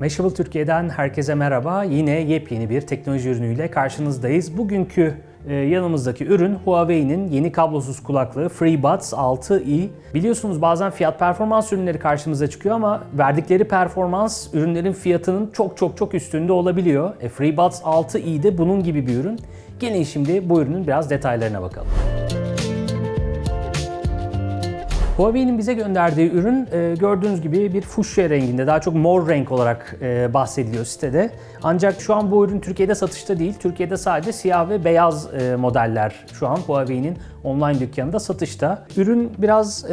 Mashable Türkiye'den herkese merhaba. Yine yepyeni bir teknoloji ürünüyle karşınızdayız. Bugünkü e, yanımızdaki ürün Huawei'nin yeni kablosuz kulaklığı FreeBuds 6i. Biliyorsunuz bazen fiyat performans ürünleri karşımıza çıkıyor ama verdikleri performans ürünlerin fiyatının çok çok çok üstünde olabiliyor. E, FreeBuds 6i de bunun gibi bir ürün. Gelin şimdi bu ürünün biraz detaylarına bakalım. Huawei'nin bize gönderdiği ürün e, gördüğünüz gibi bir fuşya renginde, daha çok mor renk olarak e, bahsediliyor sitede. Ancak şu an bu ürün Türkiye'de satışta değil. Türkiye'de sadece siyah ve beyaz e, modeller şu an Huawei'nin online dükkanında satışta. Ürün biraz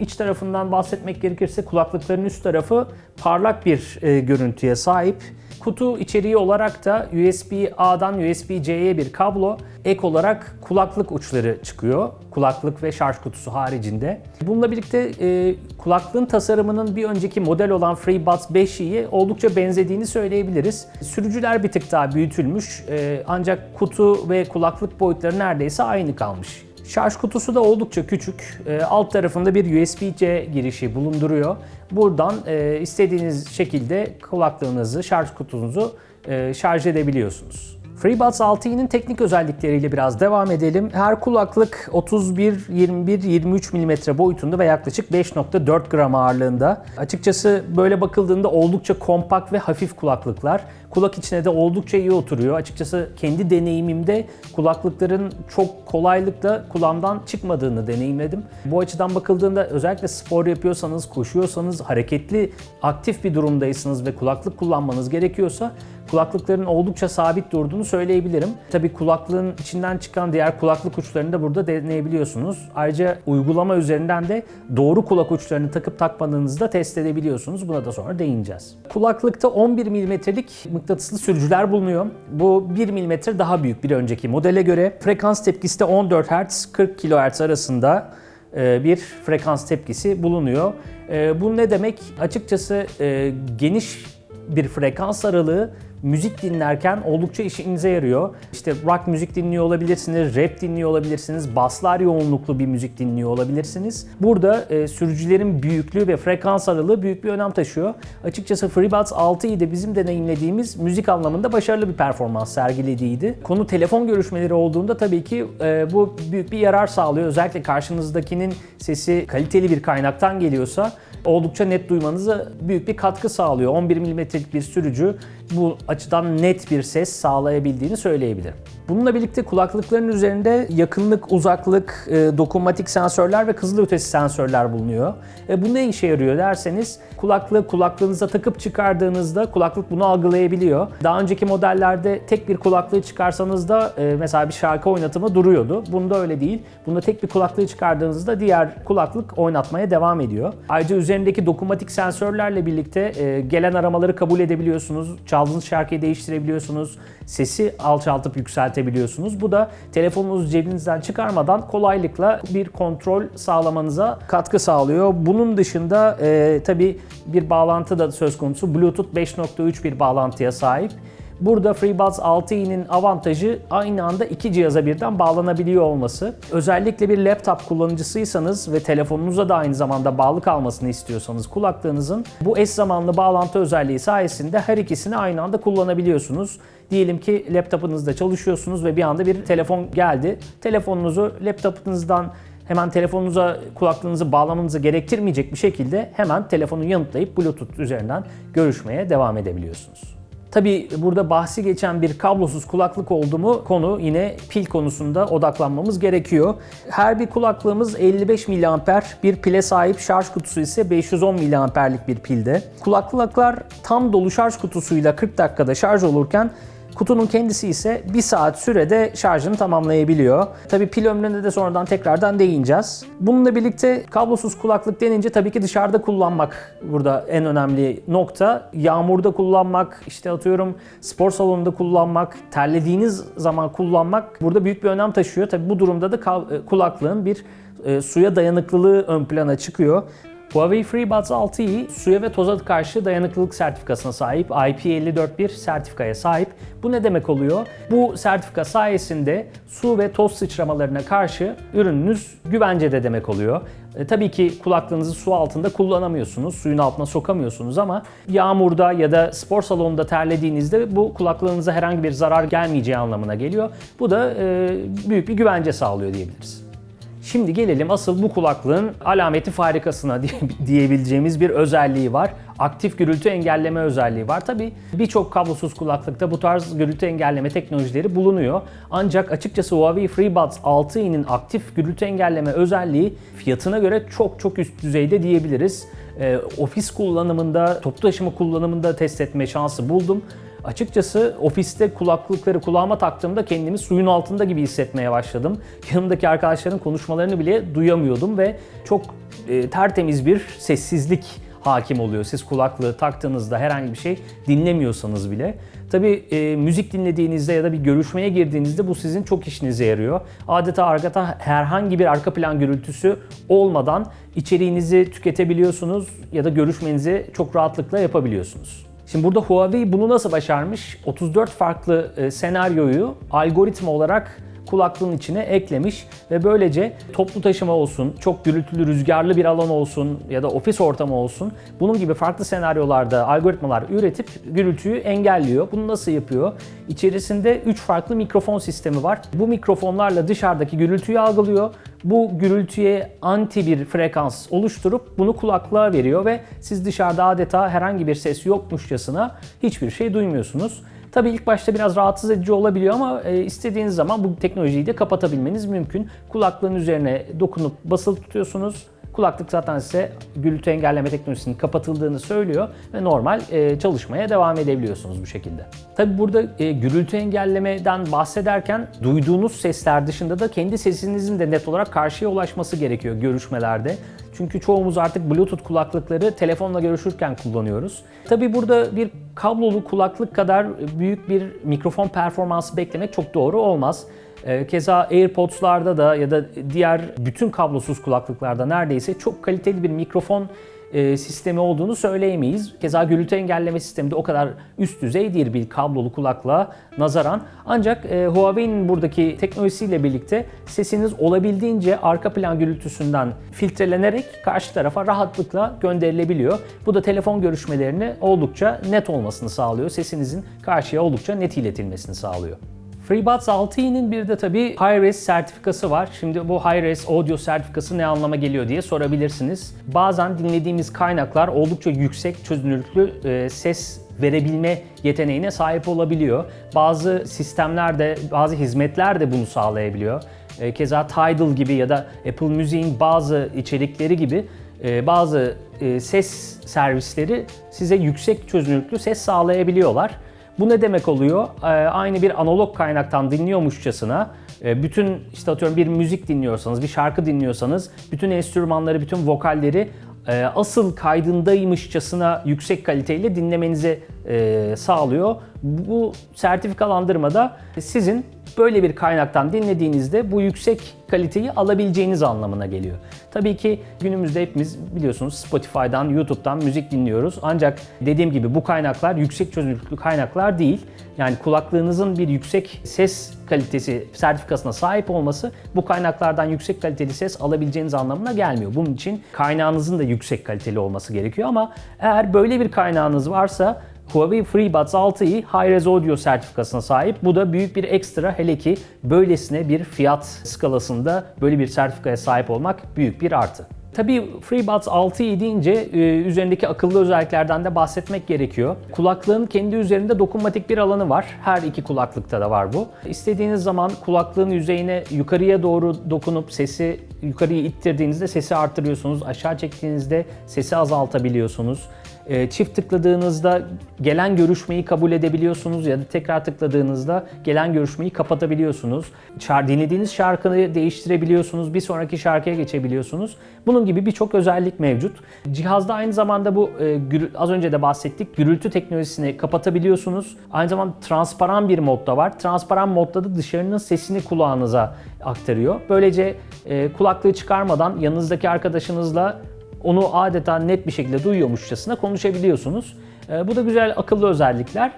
iç tarafından bahsetmek gerekirse kulaklıkların üst tarafı parlak bir görüntüye sahip. Kutu içeriği olarak da USB-A'dan USB-C'ye bir kablo, ek olarak kulaklık uçları çıkıyor. Kulaklık ve şarj kutusu haricinde. Bununla birlikte e, kulaklığın tasarımının bir önceki model olan FreeBuds 5i'ye oldukça benzediğini söyleyebiliriz. Sürücüler bir tık daha büyütülmüş e, ancak kutu ve kulaklık boyutları neredeyse aynı kalmış. Şarj kutusu da oldukça küçük. E, alt tarafında bir USB-C girişi bulunduruyor. Buradan e, istediğiniz şekilde kulaklığınızı, şarj kutunuzu e, şarj edebiliyorsunuz. FreeBuds 6i'nin teknik özellikleriyle biraz devam edelim. Her kulaklık 31, 21, 23 mm boyutunda ve yaklaşık 5.4 gram ağırlığında. Açıkçası böyle bakıldığında oldukça kompakt ve hafif kulaklıklar. Kulak içine de oldukça iyi oturuyor. Açıkçası kendi deneyimimde kulaklıkların çok kolaylıkla kulağımdan çıkmadığını deneyimledim. Bu açıdan bakıldığında özellikle spor yapıyorsanız, koşuyorsanız, hareketli, aktif bir durumdaysanız ve kulaklık kullanmanız gerekiyorsa kulaklıkların oldukça sabit durduğunu söyleyebilirim. Tabii kulaklığın içinden çıkan diğer kulaklık uçlarını da burada deneyebiliyorsunuz. Ayrıca uygulama üzerinden de doğru kulak uçlarını takıp takmadığınızı da test edebiliyorsunuz. Buna da sonra değineceğiz. Kulaklıkta 11 mm'lik mıknatıslı sürücüler bulunuyor. Bu 1 mm daha büyük bir önceki modele göre. Frekans tepkisi de 14 Hz 40 kHz arasında e, bir frekans tepkisi bulunuyor. E, bu ne demek? Açıkçası e, geniş bir frekans aralığı müzik dinlerken oldukça işinize yarıyor. İşte rock müzik dinliyor olabilirsiniz, rap dinliyor olabilirsiniz, baslar yoğunluklu bir müzik dinliyor olabilirsiniz. Burada e, sürücülerin büyüklüğü ve frekans aralığı büyük bir önem taşıyor. Açıkçası FreeBuds 6'yı da bizim deneyimlediğimiz müzik anlamında başarılı bir performans sergilediydi. Konu telefon görüşmeleri olduğunda tabii ki e, bu büyük bir yarar sağlıyor. Özellikle karşınızdakinin sesi kaliteli bir kaynaktan geliyorsa oldukça net duymanıza büyük bir katkı sağlıyor. 11 mm'lik bir sürücü bu açıdan net bir ses sağlayabildiğini söyleyebilirim. Bununla birlikte kulaklıkların üzerinde yakınlık, uzaklık, e, dokunmatik sensörler ve kızılötesi sensörler bulunuyor. E, bu ne işe yarıyor derseniz kulaklığı kulaklığınıza takıp çıkardığınızda kulaklık bunu algılayabiliyor. Daha önceki modellerde tek bir kulaklığı çıkarsanız da e, mesela bir şarkı oynatımı duruyordu. Bunda öyle değil. Bunda tek bir kulaklığı çıkardığınızda diğer kulaklık oynatmaya devam ediyor. Ayrıca üzerindeki dokunmatik sensörlerle birlikte e, gelen aramaları kabul edebiliyorsunuz. Çaldığınız şarkıyı değiştirebiliyorsunuz. Sesi alçaltıp yükseltebiliyorsunuz. Bu da telefonunuzu cebinizden çıkarmadan kolaylıkla bir kontrol sağlamanıza katkı sağlıyor. Bunun dışında e, tabii bir bağlantı da söz konusu. Bluetooth 5.3 bir bağlantıya sahip. Burada FreeBuds 6i'nin avantajı aynı anda iki cihaza birden bağlanabiliyor olması. Özellikle bir laptop kullanıcısıysanız ve telefonunuza da aynı zamanda bağlı kalmasını istiyorsanız kulaklığınızın bu eş zamanlı bağlantı özelliği sayesinde her ikisini aynı anda kullanabiliyorsunuz. Diyelim ki laptopunuzda çalışıyorsunuz ve bir anda bir telefon geldi. Telefonunuzu laptopunuzdan hemen telefonunuza kulaklığınızı bağlamanızı gerektirmeyecek bir şekilde hemen telefonu yanıtlayıp Bluetooth üzerinden görüşmeye devam edebiliyorsunuz. Tabi burada bahsi geçen bir kablosuz kulaklık oldu mu konu yine pil konusunda odaklanmamız gerekiyor. Her bir kulaklığımız 55 mAh, bir pile sahip şarj kutusu ise 510 mAh'lik bir pilde. Kulaklıklar tam dolu şarj kutusuyla 40 dakikada şarj olurken Kutunun kendisi ise 1 saat sürede şarjını tamamlayabiliyor. Tabi pil ömrüne de sonradan tekrardan değineceğiz. Bununla birlikte kablosuz kulaklık denince tabii ki dışarıda kullanmak burada en önemli nokta. Yağmurda kullanmak, işte atıyorum spor salonunda kullanmak, terlediğiniz zaman kullanmak burada büyük bir önem taşıyor. Tabi bu durumda da kulaklığın bir e, suya dayanıklılığı ön plana çıkıyor. Huawei FreeBuds 6i suya ve toza karşı dayanıklılık sertifikasına sahip, IP541 sertifikaya sahip. Bu ne demek oluyor? Bu sertifika sayesinde su ve toz sıçramalarına karşı ürününüz güvencede demek oluyor. E, tabii ki kulaklığınızı su altında kullanamıyorsunuz, suyun altına sokamıyorsunuz ama yağmurda ya da spor salonunda terlediğinizde bu kulaklığınıza herhangi bir zarar gelmeyeceği anlamına geliyor. Bu da e, büyük bir güvence sağlıyor diyebiliriz. Şimdi gelelim asıl bu kulaklığın alameti farikasına diye- diyebileceğimiz bir özelliği var. Aktif gürültü engelleme özelliği var. Tabi birçok kablosuz kulaklıkta bu tarz gürültü engelleme teknolojileri bulunuyor. Ancak açıkçası Huawei FreeBuds 6i'nin aktif gürültü engelleme özelliği fiyatına göre çok çok üst düzeyde diyebiliriz. Ee, ofis kullanımında, toplu taşıma kullanımında test etme şansı buldum. Açıkçası ofiste kulaklıkları kulağıma taktığımda kendimi suyun altında gibi hissetmeye başladım. Yanımdaki arkadaşların konuşmalarını bile duyamıyordum ve çok e, tertemiz bir sessizlik hakim oluyor. Siz kulaklığı taktığınızda herhangi bir şey dinlemiyorsanız bile. Tabii e, müzik dinlediğinizde ya da bir görüşmeye girdiğinizde bu sizin çok işinize yarıyor. Adeta arkada herhangi bir arka plan gürültüsü olmadan içeriğinizi tüketebiliyorsunuz ya da görüşmenizi çok rahatlıkla yapabiliyorsunuz. Şimdi burada Huawei bunu nasıl başarmış? 34 farklı e, senaryoyu algoritma olarak kulaklığın içine eklemiş ve böylece toplu taşıma olsun, çok gürültülü rüzgarlı bir alan olsun ya da ofis ortamı olsun bunun gibi farklı senaryolarda algoritmalar üretip gürültüyü engelliyor. Bunu nasıl yapıyor? İçerisinde 3 farklı mikrofon sistemi var. Bu mikrofonlarla dışarıdaki gürültüyü algılıyor. Bu gürültüye anti bir frekans oluşturup bunu kulaklığa veriyor ve siz dışarıda adeta herhangi bir ses yokmuşçasına hiçbir şey duymuyorsunuz. Tabii ilk başta biraz rahatsız edici olabiliyor ama e, istediğiniz zaman bu teknolojiyi de kapatabilmeniz mümkün. Kulaklığın üzerine dokunup basılı tutuyorsunuz. Kulaklık zaten size gürültü engelleme teknolojisinin kapatıldığını söylüyor ve normal e, çalışmaya devam edebiliyorsunuz bu şekilde. Tabii burada e, gürültü engellemeden bahsederken duyduğunuz sesler dışında da kendi sesinizin de net olarak karşıya ulaşması gerekiyor görüşmelerde. Çünkü çoğumuz artık Bluetooth kulaklıkları telefonla görüşürken kullanıyoruz. Tabii burada bir kablolu kulaklık kadar büyük bir mikrofon performansı beklemek çok doğru olmaz. Ee, Keza AirPods'larda da ya da diğer bütün kablosuz kulaklıklarda neredeyse çok kaliteli bir mikrofon e, sistemi olduğunu söyleyemeyiz. Keza gürültü engelleme sistemi de o kadar üst düzey değil bir kablolu kulaklığa nazaran. Ancak e, Huawei'nin buradaki teknolojisiyle birlikte sesiniz olabildiğince arka plan gürültüsünden filtrelenerek karşı tarafa rahatlıkla gönderilebiliyor. Bu da telefon görüşmelerini oldukça net olmasını sağlıyor. Sesinizin karşıya oldukça net iletilmesini sağlıyor. FreeBuds 6i'nin bir de tabii Hi-Res sertifikası var. Şimdi bu Hi-Res audio sertifikası ne anlama geliyor diye sorabilirsiniz. Bazen dinlediğimiz kaynaklar oldukça yüksek çözünürlüklü e, ses verebilme yeteneğine sahip olabiliyor. Bazı sistemler de, bazı hizmetler de bunu sağlayabiliyor. E, Keza Tidal gibi ya da Apple Music'in bazı içerikleri gibi e, bazı e, ses servisleri size yüksek çözünürlüklü ses sağlayabiliyorlar. Bu ne demek oluyor? Ee, aynı bir analog kaynaktan dinliyormuşçasına e, bütün işte atıyorum bir müzik dinliyorsanız, bir şarkı dinliyorsanız bütün enstrümanları, bütün vokalleri e, asıl kaydındaymışçasına yüksek kaliteyle dinlemenizi e, sağlıyor. Bu sertifikalandırmada sizin böyle bir kaynaktan dinlediğinizde bu yüksek kaliteyi alabileceğiniz anlamına geliyor. Tabii ki günümüzde hepimiz biliyorsunuz Spotify'dan, YouTube'dan müzik dinliyoruz. Ancak dediğim gibi bu kaynaklar yüksek çözünürlüklü kaynaklar değil. Yani kulaklığınızın bir yüksek ses kalitesi sertifikasına sahip olması bu kaynaklardan yüksek kaliteli ses alabileceğiniz anlamına gelmiyor. Bunun için kaynağınızın da yüksek kaliteli olması gerekiyor ama eğer böyle bir kaynağınız varsa Huawei FreeBuds 6i Hi-Res Audio sertifikasına sahip. Bu da büyük bir ekstra hele ki böylesine bir fiyat skalasında böyle bir sertifikaya sahip olmak büyük bir artı. Tabii FreeBuds 6i deyince e, üzerindeki akıllı özelliklerden de bahsetmek gerekiyor. Kulaklığın kendi üzerinde dokunmatik bir alanı var. Her iki kulaklıkta da var bu. İstediğiniz zaman kulaklığın yüzeyine yukarıya doğru dokunup sesi yukarıya ittirdiğinizde sesi arttırıyorsunuz. Aşağı çektiğinizde sesi azaltabiliyorsunuz. E, Çift tıkladığınızda gelen görüşmeyi kabul edebiliyorsunuz ya da tekrar tıkladığınızda gelen görüşmeyi kapatabiliyorsunuz. Dinlediğiniz şarkıyı değiştirebiliyorsunuz, bir sonraki şarkıya geçebiliyorsunuz. Bunun gibi birçok özellik mevcut. Cihazda aynı zamanda bu e, az önce de bahsettik gürültü teknolojisini kapatabiliyorsunuz. Aynı zamanda transparan bir modda var. Transparan modda da dışarının sesini kulağınıza aktarıyor. Böylece e, kulaklığı çıkarmadan yanınızdaki arkadaşınızla onu adeta net bir şekilde duyuyormuşçasına konuşabiliyorsunuz. E, bu da güzel akıllı özellikler.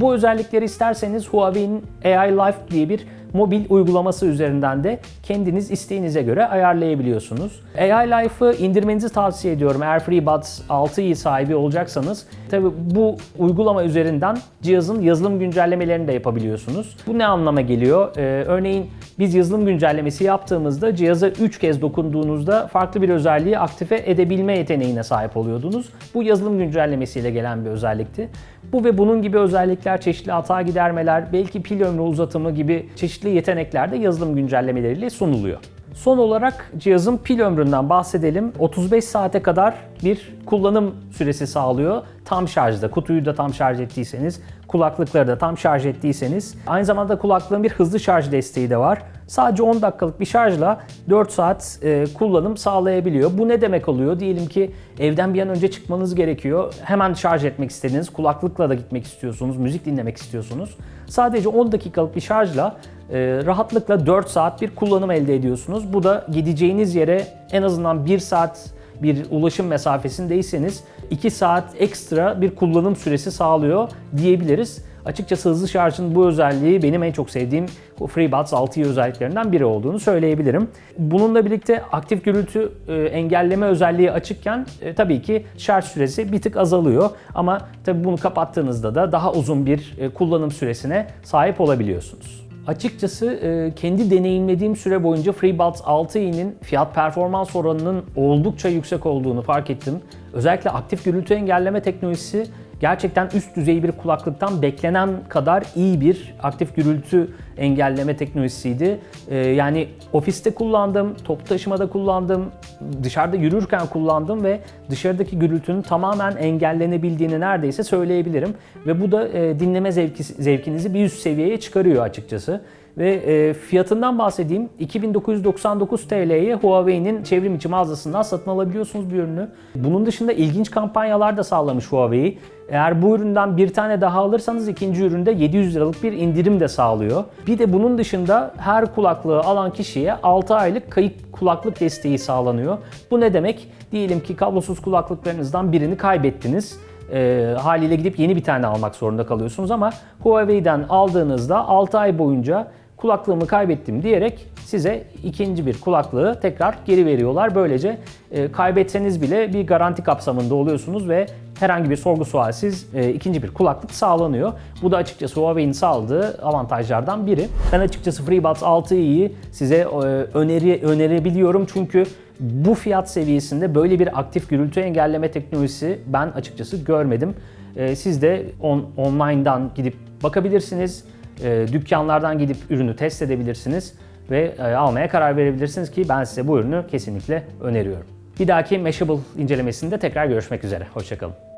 Bu özellikleri isterseniz Huawei'nin AI Life diye bir mobil uygulaması üzerinden de kendiniz isteğinize göre ayarlayabiliyorsunuz. AI Life'ı indirmenizi tavsiye ediyorum eğer FreeBuds 6i sahibi olacaksanız. Tabi bu uygulama üzerinden cihazın yazılım güncellemelerini de yapabiliyorsunuz. Bu ne anlama geliyor? Ee, örneğin biz yazılım güncellemesi yaptığımızda cihaza 3 kez dokunduğunuzda farklı bir özelliği aktive edebilme yeteneğine sahip oluyordunuz. Bu yazılım güncellemesiyle gelen bir özellikti. Bu ve bunun gibi özellikler, çeşitli hata gidermeler, belki pil ömrü uzatımı gibi çeşitli yetenekler de yazılım güncellemeleriyle sunuluyor. Son olarak cihazın pil ömründen bahsedelim. 35 saate kadar bir kullanım süresi sağlıyor. Tam şarjda, kutuyu da tam şarj ettiyseniz, kulaklıkları da tam şarj ettiyseniz. Aynı zamanda kulaklığın bir hızlı şarj desteği de var. Sadece 10 dakikalık bir şarjla 4 saat e, kullanım sağlayabiliyor. Bu ne demek oluyor? Diyelim ki evden bir an önce çıkmanız gerekiyor. Hemen şarj etmek istediğiniz, kulaklıkla da gitmek istiyorsunuz, müzik dinlemek istiyorsunuz. Sadece 10 dakikalık bir şarjla rahatlıkla 4 saat bir kullanım elde ediyorsunuz. Bu da gideceğiniz yere en azından 1 saat bir ulaşım mesafesindeyseniz 2 saat ekstra bir kullanım süresi sağlıyor diyebiliriz. Açıkçası hızlı şarjın bu özelliği benim en çok sevdiğim bu FreeBuds 6i özelliklerinden biri olduğunu söyleyebilirim. Bununla birlikte aktif gürültü e, engelleme özelliği açıkken e, tabii ki şarj süresi bir tık azalıyor ama tabii bunu kapattığınızda da daha uzun bir e, kullanım süresine sahip olabiliyorsunuz. Açıkçası e, kendi deneyimlediğim süre boyunca FreeBuds 6i'nin fiyat performans oranının oldukça yüksek olduğunu fark ettim. Özellikle aktif gürültü engelleme teknolojisi gerçekten üst düzey bir kulaklıktan beklenen kadar iyi bir aktif gürültü engelleme teknolojisiydi. Ee, yani ofiste kullandım, toplu taşımada kullandım, dışarıda yürürken kullandım ve dışarıdaki gürültünün tamamen engellenebildiğini neredeyse söyleyebilirim. Ve bu da e, dinleme zevki, zevkinizi bir üst seviyeye çıkarıyor açıkçası. Ve e, fiyatından bahsedeyim. 2999 TL'ye Huawei'nin çevrim içi mağazasından satın alabiliyorsunuz bir ürünü. Bunun dışında ilginç kampanyalar da sağlamış Huawei. Eğer bu üründen bir tane daha alırsanız ikinci üründe 700 liralık bir indirim de sağlıyor. Bir de bunun dışında her kulaklığı alan kişiye 6 aylık kayıp kulaklık desteği sağlanıyor. Bu ne demek? Diyelim ki kablosuz kulaklıklarınızdan birini kaybettiniz e, haliyle gidip yeni bir tane almak zorunda kalıyorsunuz ama Huawei'den aldığınızda 6 ay boyunca kulaklığımı kaybettim diyerek size ikinci bir kulaklığı tekrar geri veriyorlar. Böylece e, kaybetseniz bile bir garanti kapsamında oluyorsunuz ve herhangi bir sorgu sualsiz e, ikinci bir kulaklık sağlanıyor. Bu da açıkçası Huawei'nin sağladığı avantajlardan biri. Ben açıkçası FreeBuds 6i'yi size e, öneri önerebiliyorum çünkü bu fiyat seviyesinde böyle bir aktif gürültü engelleme teknolojisi ben açıkçası görmedim. E, siz de on, online'dan gidip bakabilirsiniz. E, dükkanlardan gidip ürünü test edebilirsiniz ve e, almaya karar verebilirsiniz ki ben size bu ürünü kesinlikle öneriyorum. Bir dahaki Mashable incelemesinde tekrar görüşmek üzere. Hoşçakalın.